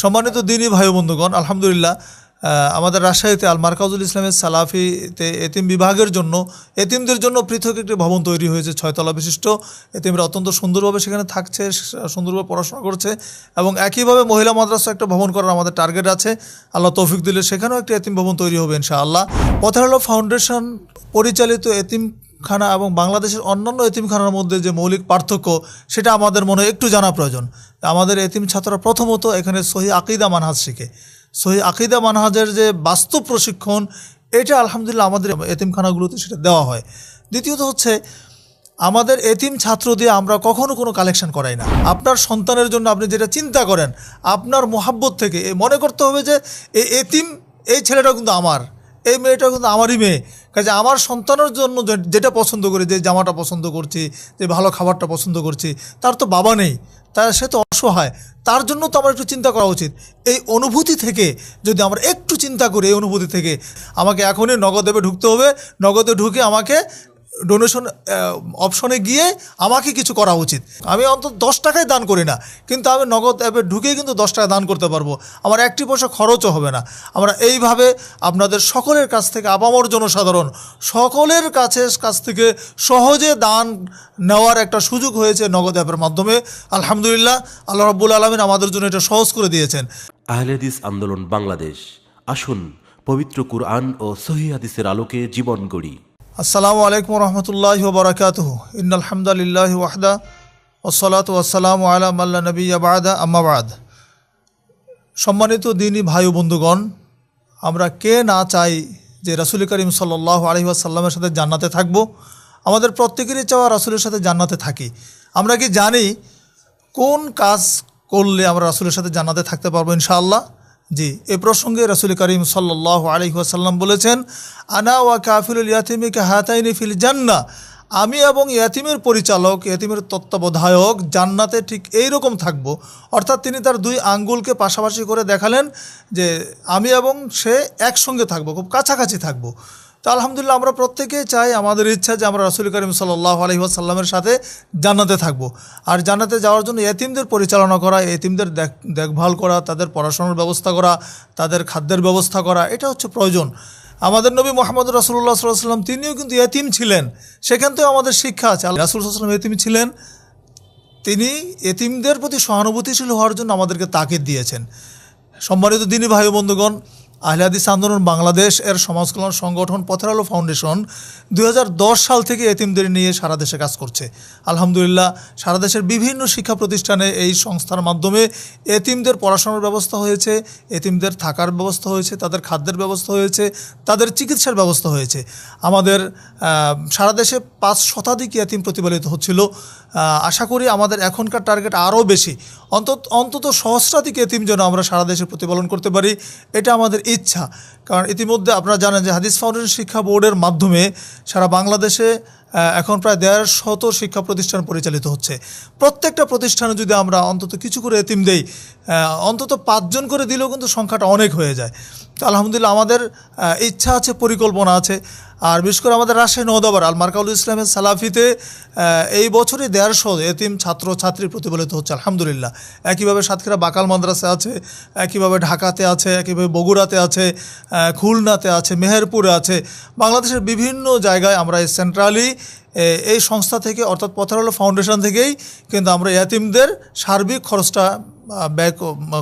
সম্মানিত দিনী ভাই বন্ধুগণ, আলহামদুলিল্লাহ আমাদের রাজশাহীতে আল মার্কাজুল ইসলামের সালাফিতে এতিম বিভাগের জন্য, এতিমদের জন্য পৃথক একটি ভবন তৈরি হয়েছে, ছয়তলা বিশিষ্ট। এতিমরা অত্যন্ত সুন্দরভাবে সেখানে থাকছে, সুন্দরভাবে পড়াশোনা করছে এবং একইভাবে মহিলা মাদ্রাসা একটা ভবন করার আমাদের টার্গেট আছে। আল্লাহ তৌফিক দিলে সেখানেও একটি এতিম ভবন তৈরি হবে ইনশাআল্লাহ। পথের আলো ফাউন্ডেশন পরিচালিত এতিম খানা এবং বাংলাদেশের অন্যান্য এতিমখানার মধ্যে যে মৌলিক পার্থক্য, সেটা আমাদের মনে একটু জানা প্রয়োজন। আমাদের এতিম ছাত্ররা প্রথমত এখানে সহি আকিদা মানহাজ শিখে। সহি আকিদা মানহাজের যে বাস্তব প্রশিক্ষণ, এটা আলহামদুলিল্লাহ আমাদের এতিমখানাগুলোতে সেটা দেওয়া হয়। দ্বিতীয়ত হচ্ছে, আমাদের এতিম ছাত্র দিয়ে আমরা কখনো কোনো কালেকশন করাই না। আপনার সন্তানের জন্য আপনি যেটা চিন্তা করেন, আপনার মোহাব্বত থেকে মনে করতে হবে যে এই এতিম, এই ছেলেটা কিন্তু আমার। এই মেয়েটা কিন্তু আমারই মেয়ে। কাজে আমার সন্তানের জন্য যেটা পছন্দ করে, যে জামাটা পছন্দ করছে, যে ভালো খাবারটা পছন্দ করছে, তার তো বাবা নেই। তার সে তো অসহায়। তার জন্য তো আমার একটু চিন্তা করা উচিত। এই অনুভূতি থেকে যদি আমরা একটু চিন্তা করি, এই অনুভূতি থেকে আমাকে এখনই নগদেবে ঢুকতে হবে। নগদে ঢুকে আমাকে ডোনেশন অপশনে গিয়ে আমাকে কিছু করা উচিত। আমি অন্তত দশ টাকায় দান করি না, কিন্তু আমি নগদ অ্যাপে ঢুকেই কিন্তু দশ টাকা দান করতে পারব। আমার একটি পয়সা খরচও হবে না। আমরা এইভাবে আপনাদের সকলের কাছ থেকে, আপামর জনসাধারণ সকলের কাছে, কাছ থেকে সহজে দান নেওয়ার একটা সুযোগ হয়েছে নগদ অ্যাপের মাধ্যমে। আলহামদুলিল্লাহ, আল্লাহ রাব্বুল আলমিন আমাদের জন্য এটা সহজ করে দিয়েছেন। আহলেদিস আন্দোলন বাংলাদেশ। আসুন, পবিত্র কুরআন ও সহি হাদিসের আলোকে জীবন গড়ি। আসসালামু আলাইকুম রহমতুল্লাহ বরকাতহ। ইন্নআলহামদুলিল্লাহ ওয়াহদা ওসলাত ওয়াসালাম আলাম আল্লাহ নবী আবাদা আম্মাবাদ সম্মানিত দিনই ভাই বন্ধুগণ, আমরা কে না চাই যে রাসুল করিম সাল্লাহ আলহি আসাল্লামের সাথে জান্নাতে থাকব? আমাদের প্রত্যেকেরই চাওয়া রাসুলের সাথে জান্নাতে থাকি। আমরা কি জানি কোন কাজ করলে আমরা রাসুলের সাথে জান্নাতে থাকতে পারব ইনশাআল্লাহ? জি, এ প্রসঙ্গে রসুল করিম সাল্লাহ আলহিহাসাল্লাম বলেছেন, আনা ওয়া কাফিলুল ইয়াতিমিকে হাতাইনি ফিল জান্না আমি এবং ইয়াতিমের পরিচালক, ইয়াতিমের তত্ত্বাবধায়ক জান্নাতে ঠিক এই রকম থাকব। অর্থাৎ তিনি তার দুই আঙ্গুলকে পাশাপাশি করে দেখালেন যে আমি এবং সে একসঙ্গে থাকব, খুব কাছাকাছি থাকব। তো আলহামদুলিল্লাহ আমরা প্রত্যেকেই চাই, আমাদের ইচ্ছা যে আমরা রাসুল করিম সাল্লাহ আলহিহাসাল্লামের সাথে জান্নাতে থাকব। আর জান্নাতে যাওয়ার জন্য এতিমদের পরিচালনা করা, এতিমদের দেখ, দেখভাল করা, তাদের পড়াশোনার ব্যবস্থা করা, তাদের খাদ্যের ব্যবস্থা করা, এটা হচ্ছে প্রয়োজন। আমাদের নবী মোহাম্মদ রাসুল্লাহ সাল্লাম তিনিও কিন্তু এতিম ছিলেন। সেখান থেকেও আমাদের শিক্ষা আছে। রাসুল সাল্লাম এতিম ছিলেন। তিনি এতিমদের প্রতি সহানুভূতিশীল হওয়ার জন্য আমাদেরকে তাকিদ দিয়েছেন। সম্মানিত দিনী ভাই বন্ধুগণ আহলাদিস আন্দোলন বাংলাদেশ এর সমাজ কল্যাণ সংগঠন পথের আলো ফাউন্ডেশন দু হাজার দশ সাল থেকে এতিমদের নিয়ে সারা দেশে কাজ করছে। আলহামদুলিল্লাহ, সারা দেশের বিভিন্ন শিক্ষা প্রতিষ্ঠানে এই সংস্থার মাধ্যমে এতিমদের পড়াশোনার ব্যবস্থা হয়েছে, এতিমদের থাকার ব্যবস্থা হয়েছে, তাদের খাদ্যের ব্যবস্থা হয়েছে, তাদের চিকিৎসার ব্যবস্থা হয়েছে। আমাদের সারা দেশে পাঁচ শতাধিক এতিম প্রতিপালিত হচ্ছিল। আশা করি আমাদের এখনকার টার্গেট আরও বেশি। অন্তত অন্তত সহস্রাধিক এতিম যেন আমরা সারা দেশে প্রতিপালন করতে পারি, এটা আমাদের ইচ্ছা। কারণ ইতিমধ্যে আপনারা জানেন যে হাদিস ফাউন্ডেশন শিক্ষা বোর্ডের মাধ্যমে সারা বাংলাদেশে এখন প্রায় দেড় শত শিক্ষা প্রতিষ্ঠান পরিচালিত হচ্ছে। প্রত্যেকটা প্রতিষ্ঠানে যদি আমরা অন্তত কিছু করে এতিম দেই অন্তত পাঁচজন করে দিলেও কিন্তু সংখ্যাটা অনেক হয়ে যায়। তো আলহামদুলিল্লাহ আমাদের ইচ্ছা আছে, পরিকল্পনা আছে। আর বিশেষ করে আমাদের রাজশাহী নদাবার আল মার্কাউল ইসলামের সালাফিতে এই বছরই দেড়শো এতিম ছাত্র ছাত্রী প্রতিফলিত হচ্ছে, আলহামদুলিল্লাহ। একইভাবে সাতক্ষীরা বাকাল মাদ্রাসা আছে, একইভাবে ঢাকাতে আছে, একইভাবে বগুড়াতে আছে খুলনাতে আছে, মেহেরপুরে আছে। বাংলাদেশের বিভিন্ন জায়গায় আমরা এই সেন্ট্রালি এই সংস্থা থেকে, অর্থাৎ পথারালো ফাউন্ডেশন থেকেই কিন্তু আমরা ইয়াতিমদের সার্বিক খরচটা ব্যয়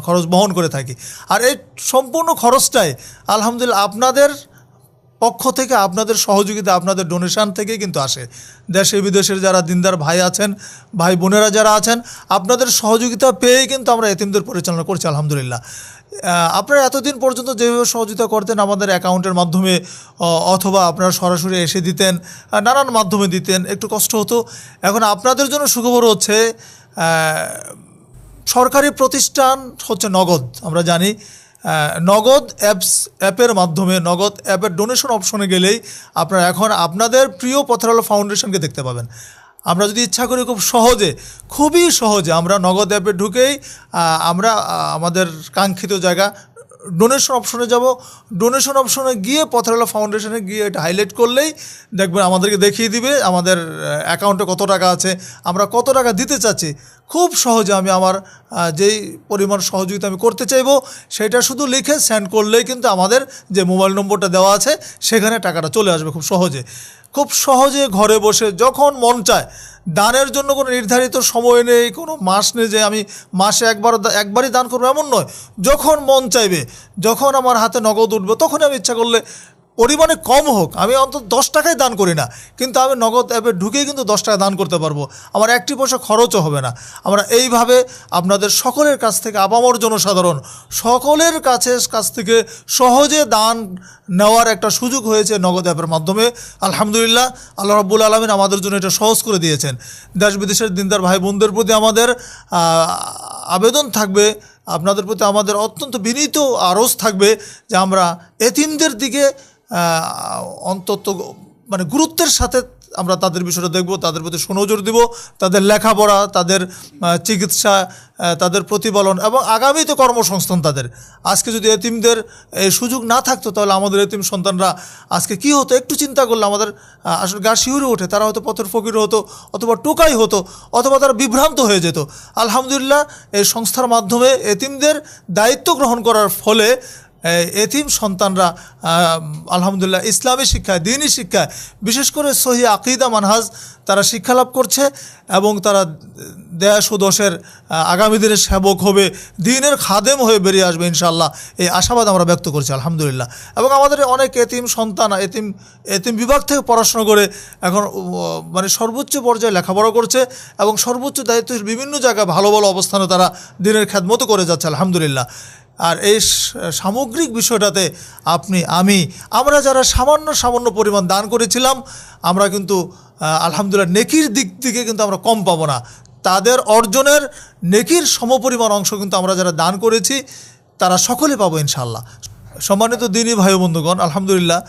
খরচ বহন করে থাকি। আর এই সম্পূর্ণ খরচটাই, আলহামদুলিল্লাহ, আপনাদের পক্ষ থেকে আপনাদের সহযোগিতা, আপনাদের ডোনেশন থেকেই কিন্তু আসে। দেশে বিদেশের যারা দিনদার ভাই আছেন, ভাই বোনেরা যারা আছেন, আপনাদের সহযোগিতা পেয়েই কিন্তু আমরা এতিমদের পরিচালনা করছি, আলহামদুলিল্লাহ। আপনারা এতদিন পর্যন্ত যেভাবে সহযোগিতা করতেন, আমাদের অ্যাকাউন্টের মাধ্যমে অথবা আপনারা সরাসরি এসে দিতেন নানান মাধ্যমে দিতেন, একটু কষ্ট হতো। এখন আপনাদের জন্য সুখবর হচ্ছে সরকারি প্রতিষ্ঠান হচ্ছে নগদ, আমরা জানি। নগদ অ্যাপস অ্যাপের মাধ্যমে নগদ অ্যাপের ডোনেশন অপশনে গেলেই আপনারা এখন আপনাদের প্রিয় পথরালো ফাউন্ডেশনকে দেখতে পাবেন। আমরা যদি ইচ্ছা করি খুব সহজে, খুবই সহজে আমরা নগদ অ্যাপে ঢুকেই আমরা আমাদের কাঙ্ক্ষিত জায়গা ডোনেশন অপশনে যাব। ডোনেশন অপশনে গিয়ে পথরালা ফাউন্ডেশনে গিয়ে এটা হাইলাইট করলেই দেখবেন আমাদেরকে দেখিয়ে দিবে, আমাদের অ্যাকাউন্টে কত টাকা আছে, আমরা কত টাকা দিতে চাচ্ছি খুব সহজে আমি আমার যেই পরিমাণ সহযোগিতা আমি করতে চাইব, সেটা শুধু লিখে সেন্ড করলেই কিন্তু আমাদের যে মোবাইল নম্বরটা দেওয়া আছে, সেখানে টাকাটা চলে আসবে খুব সহজে। খুব সহজে ঘরে বসে যখন মন চায়, দানের জন্য কোনো নির্ধারিত সময় নেই, কোনো মাস নেই যে আমি মাসে একবার, একবারই দান করব, এমন নয়। যখন মন চাইবে, যখন আমার হাতে নগদ উঠবে তখন আমি ইচ্ছা করলে পরিমাণে কম হোক, আমি অন্তত দশ টাকাই দান করি না, কিন্তু আমি নগদ অ্যাপে ঢুকেই কিন্তু দশ টাকা দান করতে পারব। আমার একটি পয়সা খরচও হবে না। আমরা এইভাবে আপনাদের সকলের কাছ থেকে, আপামর জনসাধারণ, সকলের কাছে কাছ থেকে সহজে দান নেওয়ার একটা সুযোগ হয়েছে নগদ অ্যাপের মাধ্যমে। আলহামদুলিল্লাহ, আল্লাহ রাব্বুল আলমিন আমাদের জন্য এটা সহজ করে দিয়েছেন। দেশ বিদেশের দিনদার ভাই বোনদের প্রতি আমাদের আবেদন থাকবে আপনাদের প্রতি আমাদের অত্যন্ত বিনীত আরজ থাকবে যে আমরা এতিমদের দিকে অন্তত মানে গুরুত্বের সাথে আমরা তাদের বিষয়টা দেখব, তাদের প্রতি সুনজর দিব, তাদের লেখাপড়া, তাদের চিকিৎসা তাদের প্রতিপালন এবং আগামীতে কর্মসংস্থান তাদের। আজকে যদি এতিমদের সুযোগ না থাকতো, তাহলে আমাদের এতিম সন্তানরা আজকে কি হতো? একটু চিন্তা করলে আমাদের আসলে গা শিউরে ওঠে। তারা হয়তো পথের ফকির হতো, অথবা টোকাই হতো, অথবা তারা বিভ্রান্ত হয়ে যেত। আলহামদুলিল্লাহ, এই সংস্থার মাধ্যমে এতিমদের দায়িত্ব গ্রহণ করার ফলে এতিম সন্তানরা আলহামদুলিল্লাহ, ইসলামী শিক্ষায়, দিনী শিক্ষায়, বিশেষ করে সহি আকিদা মানহাজ তারা শিক্ষা লাভ করছে এবং তারা দেশ ও দশের আগামী দিনের সেবক হবে, দিনের খাদেম হয়ে বেরিয়ে আসবে ইনশাল্লাহ এই আশাবাদ আমরা ব্যক্ত করছি, আলহামদুলিল্লাহ। এবং আমাদের অনেক এতিম সন্তান, এতিম এতিম বিভাগ থেকে পড়াশোনা করে এখন মানে সর্বোচ্চ পর্যায়ে লেখাপড়া করছে এবং সর্বোচ্চ দায়িত্বের বিভিন্ন জায়গায় ভালো ভালো অবস্থানে তারা দিনের খ্যাতমতো করে যাচ্ছে, আলহামদুলিল্লাহ। আর এই সামগ্রিক বিষয়টাতে আপনি, আমি, আমরা যারা সামান্য সামান্য পরিমাণ দান করেছিলাম, আমরা কিন্তু আলহামদুলিল্লাহ নেকির দিক থেকে কিন্তু আমরা কম পাবো না। তাদের অর্জনের নেকির সমপরিমাণ অংশ কিন্তু আমরা যারা দান করেছি, তারা সকলে পাবো ইনশাল্লাহ সম্মানিত দিনই ভাই বন্ধুগণ, আলহামদুলিল্লাহ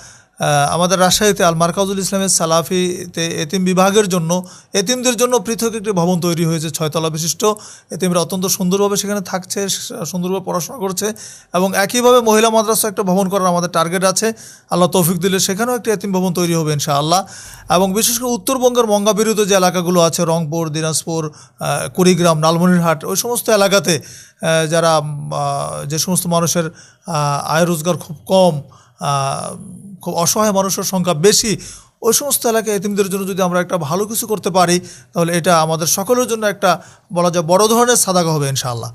আমাদের রাজশাহীতে আল মার্কাজুল ইসলামের সালাফিতে এতিম বিভাগের জন্য, এতিমদের জন্য পৃথক একটি ভবন তৈরি হয়েছে, ছয়তলা বিশিষ্ট। এতিমরা অত্যন্ত সুন্দরভাবে সেখানে থাকছে, সুন্দরভাবে পড়াশোনা করছে এবং একইভাবে মহিলা মাদ্রাসা একটা ভবন করার আমাদের টার্গেট আছে। আল্লাহ তৌফিক দিলে সেখানেও একটি এতিম ভবন তৈরি হবে ইনশাআল্লাহ। এবং বিশেষ করে উত্তরবঙ্গের মঙ্গা বিরুদ্ধ যে এলাকাগুলো আছে, রংপুর, দিনাজপুর কুড়িগ্রাম, লালমনিরহাট, ওই সমস্ত এলাকাতে যারা যে সমস্ত মানুষের আয় রোজগার খুব কম খুব অসহায় মানুষের সংখ্যা বেশি, ওই সমস্ত এলাকায় এতিমদের জন্য যদি আমরা একটা ভালো কিছু করতে পারি, তাহলে এটা আমাদের সকলের জন্য একটা বলা যায় বড় ধরনের সাদাগা হবে ইনশাআল্লাহ।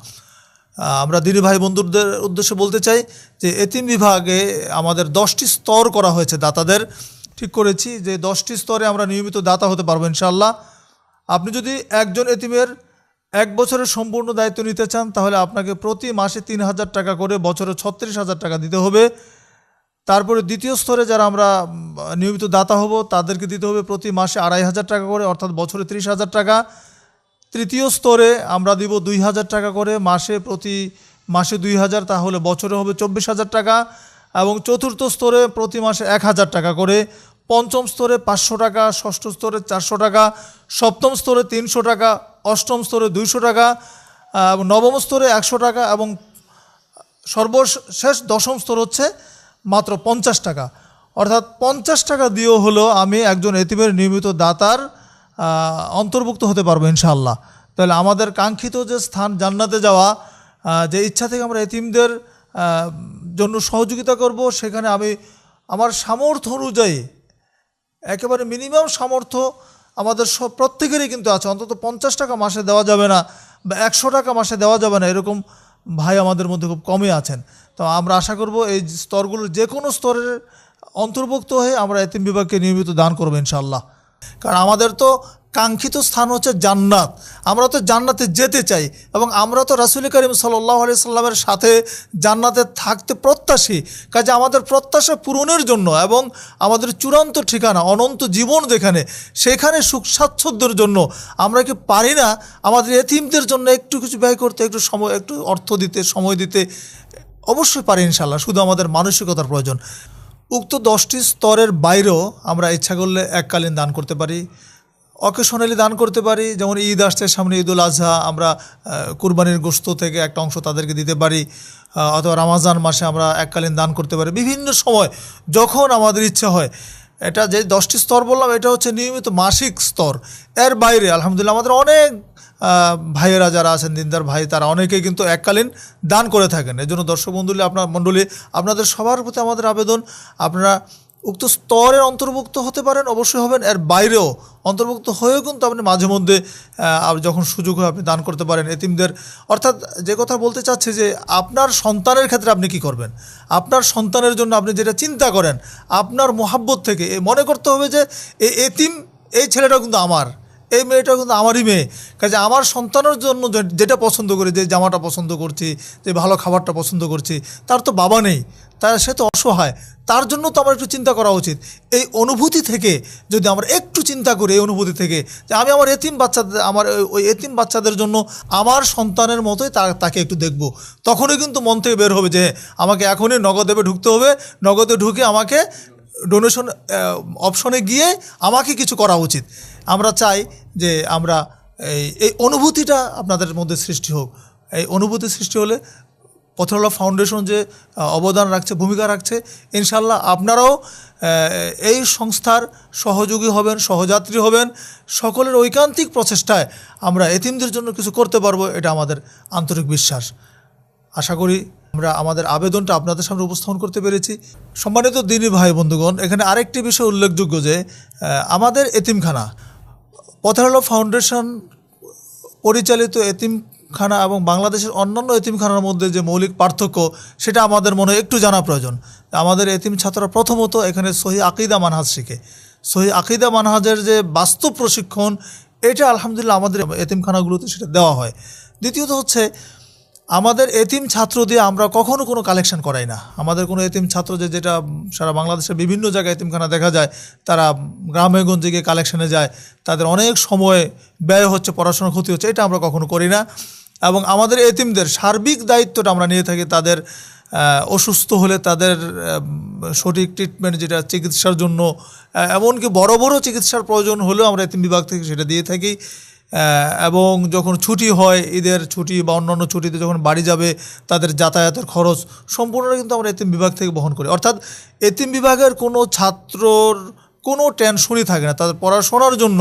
আমরা দিনী ভাই বন্ধুদের উদ্দেশ্যে বলতে চাই যে এতিম বিভাগে আমাদের দশটি স্তর করা হয়েছে দাতাদের। ঠিক করেছি যে দশটি স্তরে আমরা নিয়মিত দাতা হতে পারব ইনশাআল্লাহ। আপনি যদি একজন এতিমের এক বছরের সম্পূর্ণ দায়িত্ব নিতে চান, তাহলে আপনাকে প্রতি মাসে তিন হাজার টাকা করে বছরে ছত্রিশ হাজার টাকা দিতে হবে। তারপরে দ্বিতীয় স্তরে যারা আমরা নিয়মিত দাতা হব, তাদেরকে দিতে হবে প্রতি মাসে আড়াই হাজার টাকা করে, অর্থাৎ বছরে ত্রিশ হাজার টাকা। তৃতীয় স্তরে আমরা দিব দুই হাজার টাকা করে, মাসে প্রতি মাসে দুই হাজার, তাহলে বছরে হবে চব্বিশ হাজার টাকা। এবং চতুর্থ স্তরে প্রতি মাসে এক হাজার টাকা করে, পঞ্চম স্তরে পাঁচশো টাকা, ষষ্ঠ স্তরে চারশো টাকা, সপ্তম স্তরে তিনশো টাকা, অষ্টম স্তরে দুইশো টাকা নবম স্তরে একশো টাকা, এবং সর্বশেষ দশম স্তর হচ্ছে মাত্র পঞ্চাশ টাকা। অর্থাৎ পঞ্চাশ টাকা দিয়েও হলো আমি একজন এতিমের নিয়মিত দাতার অন্তর্ভুক্ত হতে পারব ইনশাআল্লাহ। তাহলে আমাদের কাঙ্ক্ষিত যে স্থান জান্নাতে যাওয়া যে ইচ্ছা থেকে আমরা এতিমদের জন্য সহযোগিতা করব, সেখানে আমি আমার সামর্থ্য অনুযায়ী, একেবারে মিনিমাম সামর্থ্য আমাদের সব প্রত্যেকেরই কিন্তু আছে। অন্তত পঞ্চাশ টাকা মাসে দেওয়া যাবে না বা একশো টাকা মাসে দেওয়া যাবে না, এরকম ভাই আমাদের মধ্যে খুব কমই আছেন। তো আমরা আশা করব এই স্তরগুলোর যে কোনো স্তরের অন্তর্ভুক্ত হয়ে আমরা এতিম বিভাগকে নিয়মিত দান করব ইনশাল্লাহ কারণ আমাদের তো কাঙ্ক্ষিত স্থান হচ্ছে জান্নাত। আমরা তো জান্নাতে যেতে চাই এবং আমরা তো রাসুল করিম সাল্লাহ আলি সাল্লামের সাথে জান্নাতে থাকতে প্রত্যাশী। কাজে আমাদের প্রত্যাশা পূরণের জন্য এবং আমাদের চূড়ান্ত ঠিকানা, অনন্ত জীবন যেখানে, সেখানে সুখ স্বাচ্ছন্দ্যের জন্য আমরা কি পারি না? আমাদের এতিমদের জন্য একটু কিছু ব্যয় করতে, একটু সময়, একটু অর্থ দিতে, সময় দিতে অবশ্যই পারি ইনশাল্লাহ, শুধু আমাদের মানসিকতার প্রয়োজন। উক্ত দশটি স্তরের বাইরেও আমরা ইচ্ছা করলে এককালীন দান করতে পারি অকেশনালি দান করতে পারি। যেমন ঈদ আসছে, সামনে ঈদুল আজহা, আমরা কুরবানির গোস্ত থেকে একটা অংশ তাদেরকে দিতে পারি অথবা রামাজান মাসে আমরা এককালীন দান করতে পারি। বিভিন্ন সময় যখন আমাদের ইচ্ছা হয়, এটা যে দশটি স্তর বললাম, এটা হচ্ছে নিয়মিত মাসিক স্তর। এর বাইরে আলহামদুলিল্লাহ আমাদের অনেক ভাইয়েরা যারা আছেন, দিনদার ভাই, তারা অনেকেই কিন্তু এককালীন দান করে থাকেন। এই জন্য দর্শক বন্ধুলি আপনার মণ্ডলী, আপনাদের সবার প্রতি আমাদের আবেদন, আপনারা উক্ত স্তরের অন্তর্ভুক্ত হতে পারেন, অবশ্যই হবেন। এর বাইরেও অন্তর্ভুক্ত হয়েও কিন্তু আপনি মাঝে মধ্যে যখন সুযোগ হয় আপনি দান করতে পারেন। এতিমদের, অর্থাৎ যে কথা বলতে চাচ্ছে যে, আপনার সন্তানের ক্ষেত্রে আপনি কি করবেন? আপনার সন্তানের জন্য আপনি যেটা চিন্তা করেন, আপনার মোহাব্বত থেকে মনে করতে হবে যে এতিম, এই ছেলেটা কিন্তু আমার। এই মেয়েটা কিন্তু আমারই মেয়ে। কাজে আমার সন্তানের জন্য যেটা পছন্দ করে, যে জামাটা পছন্দ করছি, যে ভালো খাবারটা পছন্দ করছি, তার তো বাবা নেই। তার, সে তো অসহায়। তার জন্য তো আমার একটু চিন্তা করা উচিত। এই অনুভূতি থেকে যদি আমরা একটু চিন্তা করি, এই অনুভূতি থেকে, যে আমি আমার এতিম বাচ্চাদের, আমার ওই- এতিম বাচ্চাদের জন্য আমার সন্তানের মতোই তাকে একটু দেখব। তখনই কিন্তু মন থেকে বের হবে যে আমাকে এখনই নগদেবে ঢুকতে হবে। নগদে ঢুকে আমাকে ডোনেশন অপশনে গিয়ে আমাকে কিছু করা উচিত। আমরা চাই যে আমরা এই এই অনুভূতিটা আপনাদের মধ্যে সৃষ্টি হোক। এই অনুভূতি সৃষ্টি হলে পথরলা ফাউন্ডেশন যে অবদান রাখছে, ভূমিকা রাখছে ইনশাল্লাহ আপনারাও এই সংস্থার সহযোগী হবেন, সহযাত্রী হবেন। সকলের ঐকান্তিক প্রচেষ্টায় আমরা এতিমদের জন্য কিছু করতে পারব, এটা আমাদের আন্তরিক বিশ্বাস। আশা করি আমরা আমাদের আবেদনটা আপনাদের সামনে উপস্থাপন করতে পেরেছি। সম্মানিত দিনী ভাই বন্ধুগণ, এখানে আরেকটি বিষয় উল্লেখযোগ্য যে আমাদের এতিমখানা, পথেরালো ফাউন্ডেশন পরিচালিত এতিমখানা এবং বাংলাদেশের অন্যান্য এতিমখানার মধ্যে যে মৌলিক পার্থক্য, সেটা আমাদের মনে একটু জানা প্রয়োজন। আমাদের এতিম ছাত্ররা প্রথমত এখানে সহি আকিদা মানহাজ শিখে। সহি আকিদা মানহাজের যে বাস্তব প্রশিক্ষণ, এটা আলহামদুলিল্লাহ আমাদের এতিমখানাগুলোতে সেটা দেওয়া হয়। দ্বিতীয়ত হচ্ছে আমাদের এতিম ছাত্র দিয়ে আমরা কখনো কোনো কালেকশন করাই না। আমাদের কোনো এতিম ছাত্র যে যেটা সারা বাংলাদেশের বিভিন্ন জায়গায় এতিমখানা দেখা যায়, তারা গ্রামে গঞ্জে গিয়ে কালেকশনে যায়, তাদের অনেক সময় ব্যয় হচ্ছে, পড়াশোনার ক্ষতি হচ্ছে, এটা আমরা কখনো করি না। এবং আমাদের এতিমদের সার্বিক দায়িত্বটা আমরা নিয়ে থাকি তাদের অসুস্থ হলে তাদের সঠিক ট্রিটমেন্ট যেটা চিকিৎসার জন্য এমনকি বড় বড় চিকিৎসার প্রয়োজন হলেও আমরা এতিম বিভাগ থেকে সেটা দিয়ে থাকি। এবং যখন ছুটি হয়, ঈদের ছুটি বা অন্যান্য ছুটিতে যখন বাড়ি যাবে, তাদের যাতায়াতের খরচ সম্পূর্ণ কিন্তু আমরা এতিম বিভাগ থেকে বহন করি। অর্থাৎ এতিম বিভাগের কোনো ছাত্রর কোনো টেনশনই থাকে না। তাদের পড়াশোনার জন্য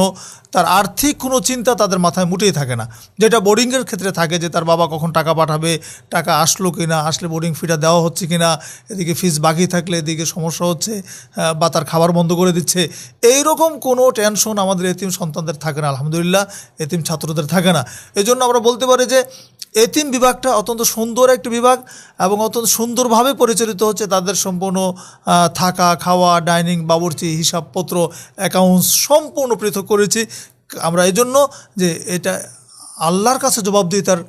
তার আর্থিক কোনো চিন্তা তাদের মাথায় মুটেই থাকে না। যেটা বোর্ডিংয়ের ক্ষেত্রে থাকে যে তার বাবা কখন টাকা পাঠাবে, টাকা আসলো কি না আসলে বোর্ডিং ফিটা দেওয়া হচ্ছে কি না এদিকে ফিস বাকি থাকলে এদিকে সমস্যা হচ্ছে বা তার খাবার বন্ধ করে দিচ্ছে। এই রকম কোনো টেনশন আমাদের এতিম সন্তানদের থাকে না, আলহামদুলিল্লাহ, এতিম ছাত্রদের থাকে না। এই জন্য আমরা বলতে পারি যে এতিম বিভাগটা অত্যন্ত সুন্দর একটি বিভাগ এবং অত্যন্ত সুন্দরভাবে পরিচালিত হচ্ছে তাদের সম্পূর্ণ থাকা, খাওয়া ডাইনিং বাবুর্চি হিসাবপত্র অ্যাকাউন্টস সম্পূর্ণ পৃথক করেছি। আমরা এই জন্য যে এটা আল্লাহর কাছে জবাবদিহিতার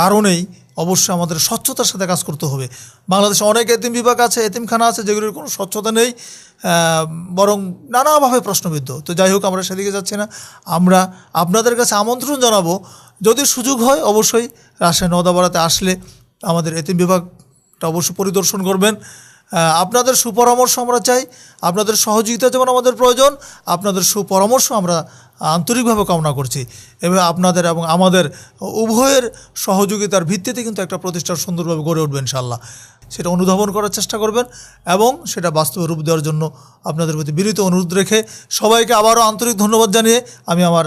কারণেই অবশ্যই আমাদের স্বচ্ছতার সাথে কাজ করতে হবে। বাংলাদেশে অনেক এতিম বিভাগ আছে, এতিমখানা আছে, যেগুলির কোনো স্বচ্ছতা নেই বরং নানাভাবে প্রশ্নবিদ্ধ। তো যাই হোক, আমরা সেদিকে যাচ্ছি না। আমরা আপনাদের কাছে আমন্ত্রণ জানাব, যদি সুযোগ হয় অবশ্যই রাজশাহী নদাবাড়াতে আসলে আমাদের এতিম বিভাগটা অবশ্যই পরিদর্শন করবেন। আপনাদের সুপরামর্শ আমরা চাই, আপনাদের সহযোগিতা যেমন আমাদের প্রয়োজন, আপনাদের সুপরামর্শ আমরা আন্তরিকভাবে কামনা করছি। এবং আপনাদের এবং আমাদের উভয়ের সহযোগিতার ভিত্তিতে কিন্তু একটা প্রতিষ্ঠান সুন্দরভাবে গড়ে উঠবে ইনশাল্লাহ সেটা অনুধাবন করার চেষ্টা করবেন এবং সেটা বাস্তবে রূপ দেওয়ার জন্য আপনাদের প্রতি বিনীত অনুরোধ রেখে সবাইকে আবারও আন্তরিক ধন্যবাদ জানিয়ে আমি আমার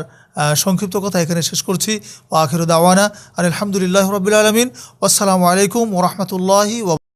সংক্ষিপ্ত কথা এখানে শেষ করছি। ও আখির দাওয়ানা আর আলহামদুলিল্লাহ রবিল আলমিন। আসসালামু আলাইকুম ওরহমতুল্লাহি